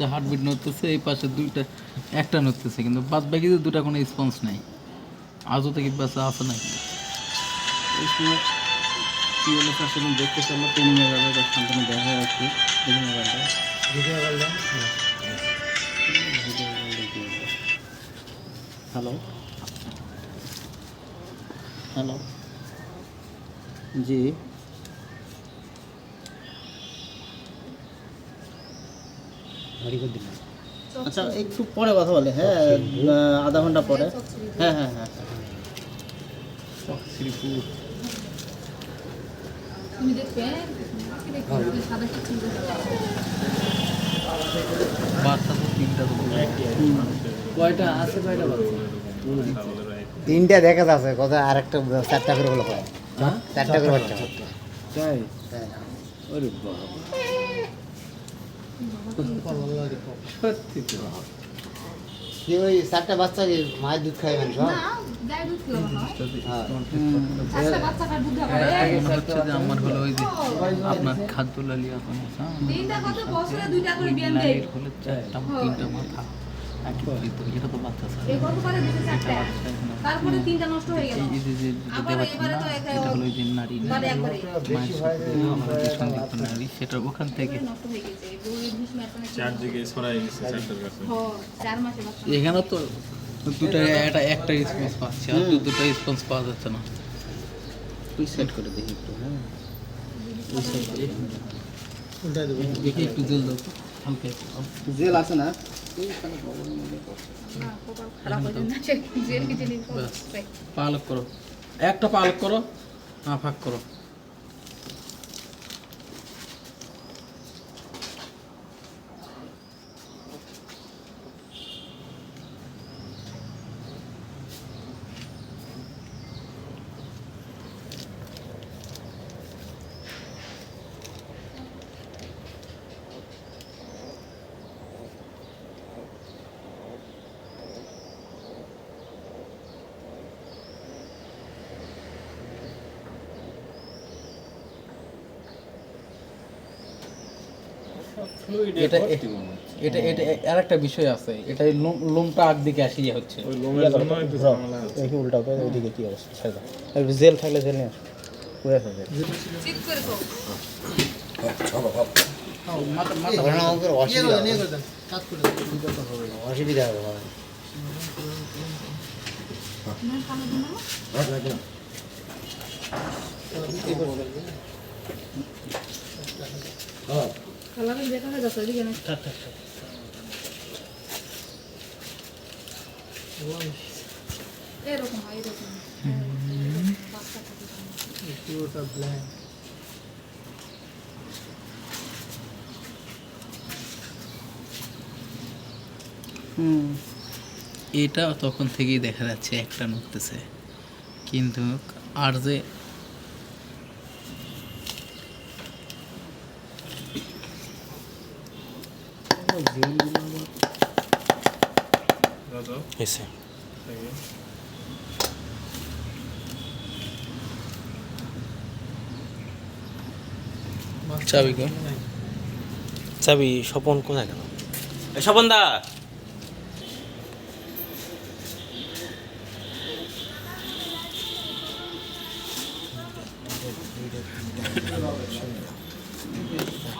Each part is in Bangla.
পাশে হার্টবিট নড়তেছে এই পাশে দুইটা একটা নড়তেছে কিন্তু বাদ বাকি দুটা কোনো রেসপন্স নাই। আজও থেকে বাচ্চা আছে নাকি? এই সময় কি হলো হ্যালো? হ্যালো? জি। আচ্ছা একটু পরে কথা বলে হ্যাঁ আধা ঘণ্টা পরে। হ্যাঁ হ্যাঁ হ্যাঁ। হ্যাঁ তুমি দেখবে দেখবে সাদা বাচ্চা তো তিনটা তো কয়টা? আছে কয়টা বাচ্চা? তিনটা দেখা যাচ্ছে কথা আর একটা চারটা করে হলো হ্যাঁ? চারটা করে বাচ্চা তাই। ওরে বাবা। সত্যি তো কি ওই চারটা দুধ খাবে মনে আমার হলো ওই আপনার খাদ্য লালিয়া এখন তিনটা মাথা এটা তো বাচ্চা স্যার। এই কত করে দিতে চারটা তারপরে তিনটা নষ্ট হয়ে গেল। এই যে যে আবার দেখাচ্ছি এবারে না তো একটা এটা হলো যে নারী বারে একবারে মায়ের সাথে আমার যে সংযুক্ত নারী সেটা ওখান থেকে। হয়ে এখানে তো দুটা একটা একটা রেসপন্স পাচ্ছি আর দুটো রেসপন্স পাওয়া যাচ্ছে না। তুই সেট করে দেখি একটু হ্যাঁ। দেখি। একটু জল দাও। জেল আছে না। পালক করো। একটা পালক করো হ্যাঁ ফাঁক করো। এটা এটা এটা আর একটা বিষয় আছে। এটা লোমটা আগ দিকে আসিয়ে হচ্ছে। দেখি ওইদিকে কি অবস্থা একটু জেল থাকলে জেল নিয়ে আসো। পুরো আছে জেল চেক করে তো মাথা মাথা অসুবিধা হবে। না কালারে দেখা হয়ে যাচ্ছে এদিকে না? এরকম হয় এরকম বাচ্চা থাকে হুম। এটা তখন থেকেই দেখা যাচ্ছে একটা নড়তেছে কিন্তু আর যে এসে চাবি কর চাবি স্বপন কোথায় গেল স্বপন দা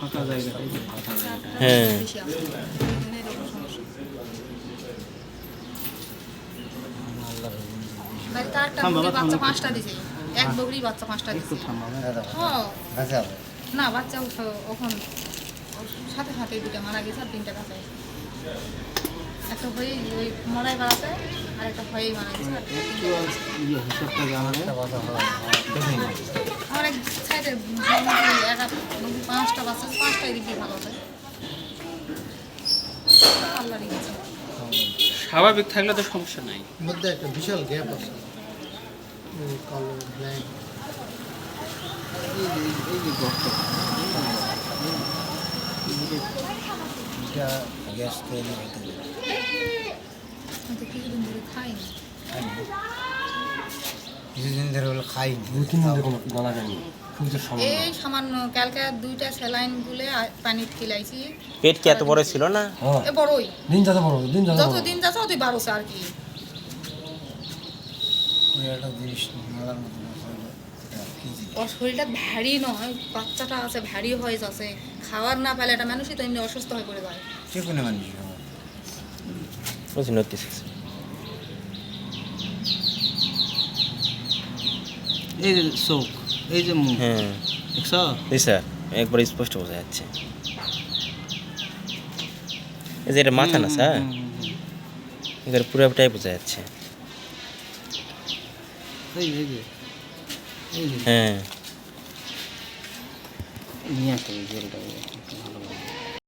ফাঁকা জায়গা হ্যাঁ। বাচ্চা পাঁচটা দিছে। এক বকরি বাচ্চা পাঁচটা দিছে। থামাবে না বাচ্চা উঠো- ওখান ওর সাথে সাথে দুটা মারা গেছে আর তিনটা কাছে। একটা হয়ে ওই মরাই বাড়াতে আর একটা হয়েই মারা গেছে। এক সাইডে পাঁচটা বাচ্চা পাঁচটাই দিবি ভালো আছে স্বাভাবিক থাকলে তো সমস্যা নাই। মধ্যে একটা বিশাল গ্যাপ আছে। কালো ব্ল্যাক গ্যাস তৈরি হতে আমি তো কিছুদিন ধরে খাইনি। কিছুদিন ধরে হলো খাইনি দু তিন দিন এরকম গলা যায়নি এই সামান্য কালকে দুইটা স্যালাইন গুলে পানি খিলাইছি। পেট কি এত বড় ছিল না? এ বড়ই। দিন যাতে বড় দিন যাতে যত দিন যাচ্ছে অতই বাড়ছে আর কি। একটা জিনিস মেলার মতো ওর শরীরটা ভারী নয় বাচ্চাটা আছে ভারী হয়ে যাচ্ছে। খাবার না পেলে একটা মানুষই তো এমনি অসুস্থ হয়ে পড়ে যায়। যে কোনো মানুষ বুঝি এই যে চোখ এই যে মুখ। হ্যাঁ। দেখছ? জি স্যার একবার স্পষ্ট বোঝা যাচ্ছে। এই যে এটা মাথা না স্যার? এবার পুরোটাই বোঝা যাচ্ছে। এই এই যে হ্যাঁ। নিয়ে জলটা